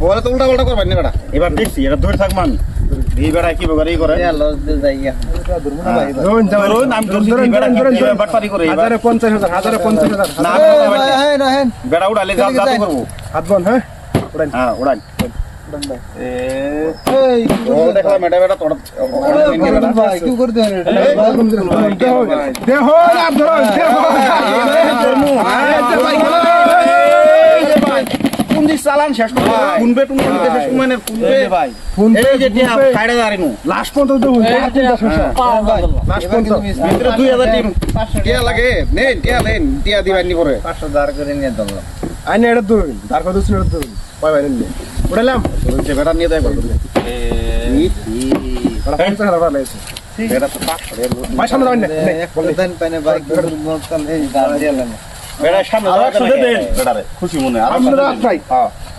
বলে তো উল্টা পাল্টা করবেন না বেটা। এবার দেখছি এটা দূরে থাকব আমি এই বেড়া কি বেগার এই করে বেড়া উড়ালে করব। হাতবন হ্যাঁ? উড়ান। হ্যাঁ উড়ান। দেখো চালান শেষ করে ফোনপে টুন ফোনপে শেষ করে ফোনপে ভাই। মানে ফোনপে যে টিয়া কাড়ে দাঁড়িনো লাস্ট পর্যন্ত তো হইছে আর কোনটা লাস্ট পর্যন্ত। ভিতরে 2000 টিম। টিয়া লাগে। নেন টিয়া নেন টিয়া দিবেন নি পরে। 500 দাঁড় করে নিয়ে দাও আইনে এটা দুই দাঁড় করে দুই এটা দুই ভাই ভাই নিয়ে উড়ালাম বলছে বেটা নিয়ে দাও বলছে। এ ই বড় পঞ্চাশ হাজার টাকা লাগছে বেটা সামনে দাঁড়ালে খুশি মনে আর আমরা হ্যাঁ।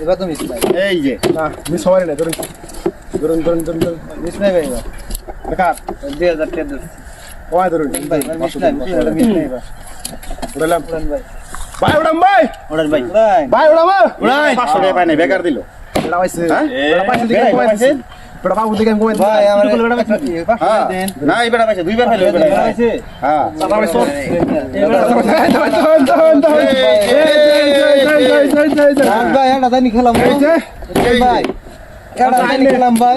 এবার তো মিস নাই এই যে না মিস হওয়ার না ধরুন। ধরুন ধরুন ধরুন মিস নাই ভাই এবার বেকার দুই হাজার টাকা দিচ্ছি ওয়াই ধরুন ভাই মিস নাই মিস নাই এবার পুরালাম পুরান ভাই ভাই ওড়াম ভাই ওড়ান ভাই ভাই ওড়াম ভাই 500 টাকা পায় নাই বেকার দিল এটা পাইছে এটা পাইছে দিকে পাইছে বেটা বাবু দিকে কমে ভাই আমার বেটা পাইছে দেন না এই বেটা পাইছে দুইবার পাইলো বেটা পাইছে হ্যাঁ তারপরে সব এই বেটা ধন ধন ধন ভাই এটা জানি খেলাম ভাই ভাই এটা জানি খেলাম ভাই